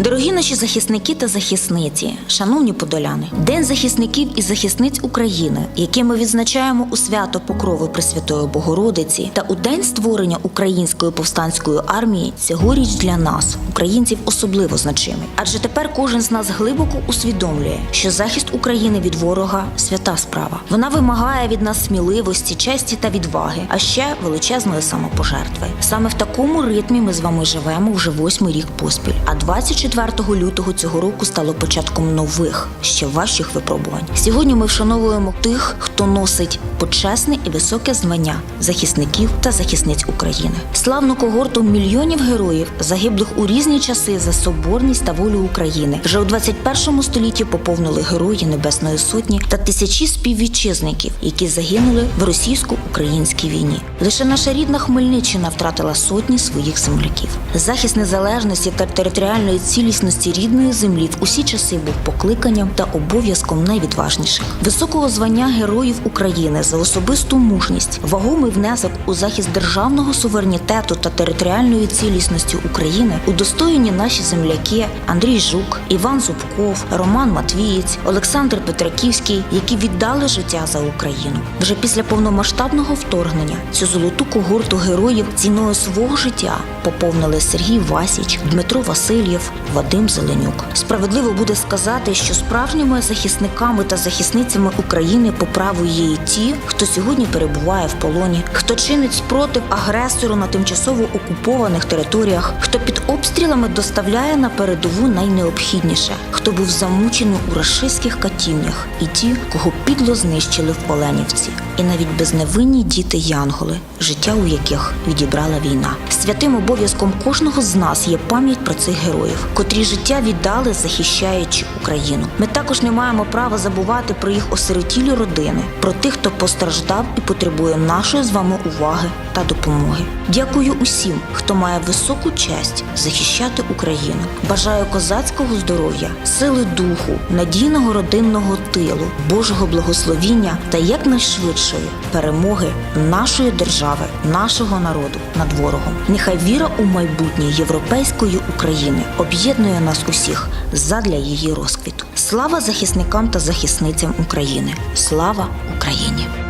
Дорогі наші захисники та захисниці, шановні подоляни, День захисників і захисниць України, який ми відзначаємо у свято Покрови Пресвятої Богородиці, та у день створення української повстанської армії цьогоріч для нас, українців, особливо значимий. Адже тепер кожен з нас глибоко усвідомлює, що захист України від ворога свята справа. Вона вимагає від нас сміливості, честі та відваги, а ще величезної самопожертви. Саме в такому ритмі ми з вами живемо вже восьмий рік поспіль. А 24 лютого цього року стало початком нових, ще важчих випробувань. Сьогодні ми вшановуємо тих, хто носить почесне і високе звання захисників та захисниць України. Славну когорту мільйонів героїв, загиблих у різні часи за соборність та волю України, вже у 21 столітті поповнили герої Небесної Сотні та тисячі співвітчизників, які загинули в російсько-українській війні. Лише наша рідна Хмельниччина втратила сотні своїх земляків. Захист незалежності та територіальної цілісності рідної землі в усі часи був покликанням та обов'язком найвідважніших. Високого звання героїв України за особисту мужність, вагомий внесок у захист державного суверенітету та територіальної цілісності України удостоєні наші земляки Андрій Жук, Іван Зубков, Роман Матвієць, Олександр Петраківський, які віддали життя за Україну. Вже після повномасштабного вторгнення цю золоту когорту героїв ціною свого життя поповнили Сергій Васіч, Дмитро Васильєв, Вадим Зеленюк. Справедливо буде сказати, що справжніми захисниками та захисницями України по праву є і ті, хто сьогодні перебуває в полоні, хто чинить спротив агресору на тимчасово окупованих територіях, хто під обстрілами доставляє на передову найнеобхідніше, хто був замучений у рашистських катівнях, і ті, кого підло знищили в Оленівці, і навіть безневинні діти Янголи, життя у яких відібрала війна. Святим обов'язком кожного з нас є пам'ять про цих героїв, котрі життя віддали, захищаючи Україну. Ми також не маємо права забувати про їх осиротілі родини, про тих, хто постраждав і потребує нашої з вами уваги та допомоги. Дякую усім, хто має високу честь захищати Україну. Бажаю козацького здоров'я, сили духу, надійного родинного тилу, Божого благословіння та якнайшвидшої перемоги нашої держави, нашого народу над ворогом. Нехай віра у майбутнє європейської України об'єднує нас усіх задля її розквіту. Слава захисникам та захисницям України! Слава Україні!